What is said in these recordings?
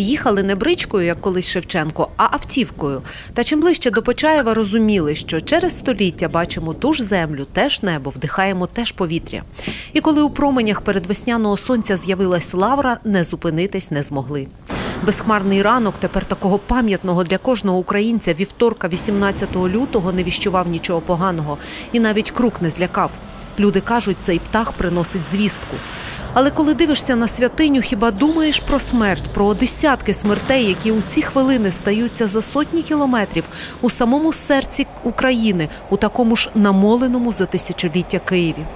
Їхали не бричкою, як колись Шевченко, а автівкою. Та чим ближче до Почаєва розуміли, що через століття бачимо ту ж землю, теж небо, вдихаємо теж повітря. І коли у променях передвесняного сонця з'явилась лавра, не зупинитись не змогли. Безхмарний ранок тепер такого пам'ятного для кожного українця вівторка, 18 лютого, не віщував нічого поганого і навіть крук не злякав. Люди кажуть, цей птах приносить звістку. Але коли дивишся на святиню, хіба думаєш про смерть, про десятки смертей, які у ці хвилини стаються за сотні кілометрів у самому серці України, у такому ж намоленому за тисячоліття Києві?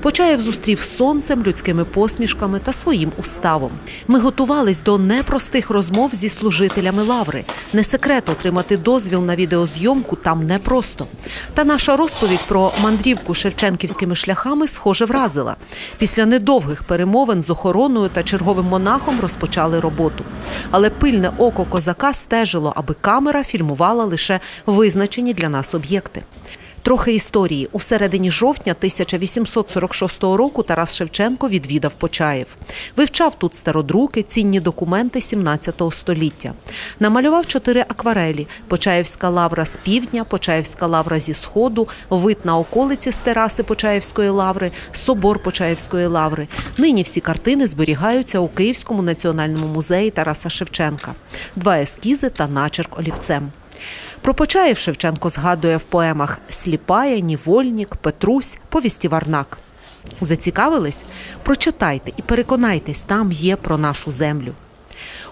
Почаєв зустрів сонцем, людськими посмішками та своїм уставом. Ми готувались до непростих розмов зі служителями лаври. Не секрет отримати дозвіл на відеозйомку там непросто. Та наша розповідь про мандрівку шевченківськими шляхами схоже вразила. Після недовгих перемовин з охороною та черговим монахом розпочали роботу. Але пильне око козака стежило, аби камера фільмувала лише визначені для нас об'єкти. Трохи історії. У середині жовтня 1846 року Тарас Шевченко відвідав Почаєв. Вивчав тут стародруки, цінні документи 17 століття. Намалював чотири акварелі: Почаївська лавра з півдня, Почаївська лавра зі сходу, вид на околиці з тераси Почаївської лаври, собор Почаївської лаври. Нині всі картини зберігаються у Київському національному музеї Тараса Шевченка. Два ескізи та начерк олівцем. Про Почаїв Шевченко згадує в поемах Сліпая, Нівольнік, Петрусь, Повісті Варнак. Зацікавились? Прочитайте і переконайтесь, там є про нашу землю.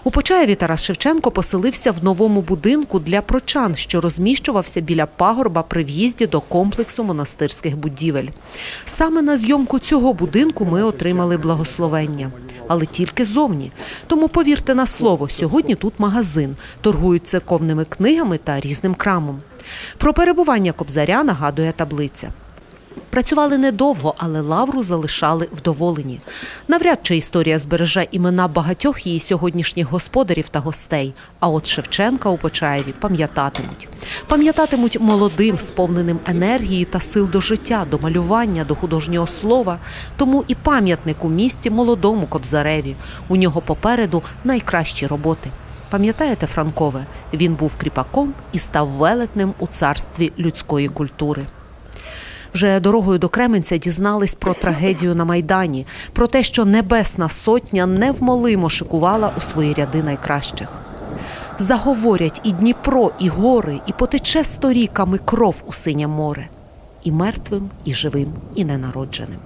У Почаєві Тарас Шевченко поселився в новому будинку для прочан, що розміщувався біля пагорба при в'їзді до комплексу монастирських будівель. Саме на зйомку цього будинку ми отримали благословення, але тільки зовні. Тому повірте на слово, сьогодні тут магазин, торгують церковними книгами та різним крамом. Про перебування кобзаря нагадує таблиця. Працювали недовго, але лавру залишали вдоволені. Навряд чи історія збереже імена багатьох її сьогоднішніх господарів та гостей. А от Шевченка у Почаєві пам'ятатимуть. Пам'ятатимуть молодим, сповненим енергії та сил до життя, до малювання, до художнього слова. Тому і пам'ятник у місті молодому кобзареві. У нього попереду найкращі роботи. Пам'ятаєте Франкове? Він був кріпаком і став велетнем у царстві людської культури. Вже дорогою до Кременця дізнались про трагедію на Майдані, про те, що Небесна Сотня невмолимо шикувала у свої ряди найкращих. Заговорять і Дніпро, і гори, і потече сторіками кров у синє море, і мертвим, і живим, і ненародженим.